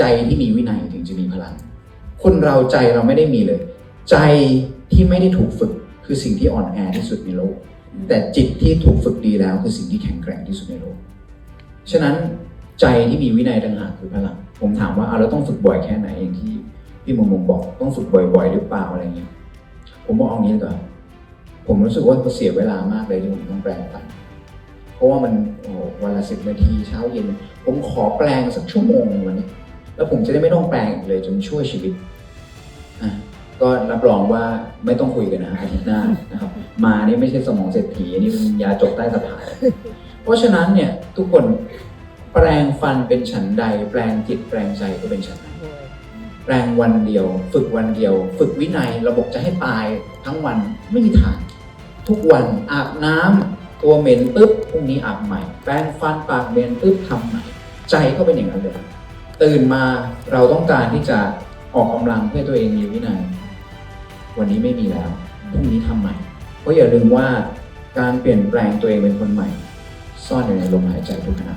ใจที่มีวินัยถึงจะมีพลัง คนเราใจเราไม่ได้มีเลย ใจที่ไม่ได้ถูกฝึกคือสิ่งที่อ่อนแอที่สุดในโลก แต่จิตที่ถูกฝึกดีแล้วคือสิ่งที่แข็งแกร่งที่สุดในโลก ฉะนั้นใจที่มีวินัยต่างหากคือพลัง ผมถามว่าเอาแล้วต้องฝึกบ่อยแค่ไหนอย่างที่พี่มุมมุมบอกต้องฝึกบ่อยๆหรือเปล่าอะไรเงี้ย ผมบอกเอางี้ดีกว่อนผมรู้สึกว่าเสียเวลามากเลยที่ผมต้องแปลงฟันเพราะว่ามันโอ้โหวันละสิบนาทีเช้าเย็น ผมขอแปลงสักชั่วโมงวันนี้ แล้วผมจะได้ไม่ต้องแปลงอีกเลยจนช่วยชีวิตอะก็รับรองว่าไม่ต้องคุยกันนะอาทิตย์หน้านะครับ มานี่ไม่ใช่สมองเศรษฐีนี่มันยาจกใต้สะพานเพราะฉะนั้นเนี่ยทุกคนแปลงฟันเป็นฉันใด แปลงจิตแปลงใจก็เป็นฉันนั้นแปลงวันเดียว ฝึกวันเดียว ฝึกวินัยระบบจะให้ตายทั้งวันไม่มีทางทุกวันอาบน้ำตัวเหม็นปุ๊บพรุ่งนี้อาบใหม่ แปรงฟันปากเหม็นปุ๊บทำใหม่ ใจก็เป็นอย่างนั้นเลย ตื่นมาเราต้องการที่จะออกกำลังเพื่อตัวเองมีวินัย วันนี้ไม่มีแล้วพรุ่งนี้ทำใหม่ เพราะอย่าลืมว่าการเปลี่ยนแปลงตัวเองเป็นคนใหม่ ซ่อนอยู่ในลมหายใจทุกขณะ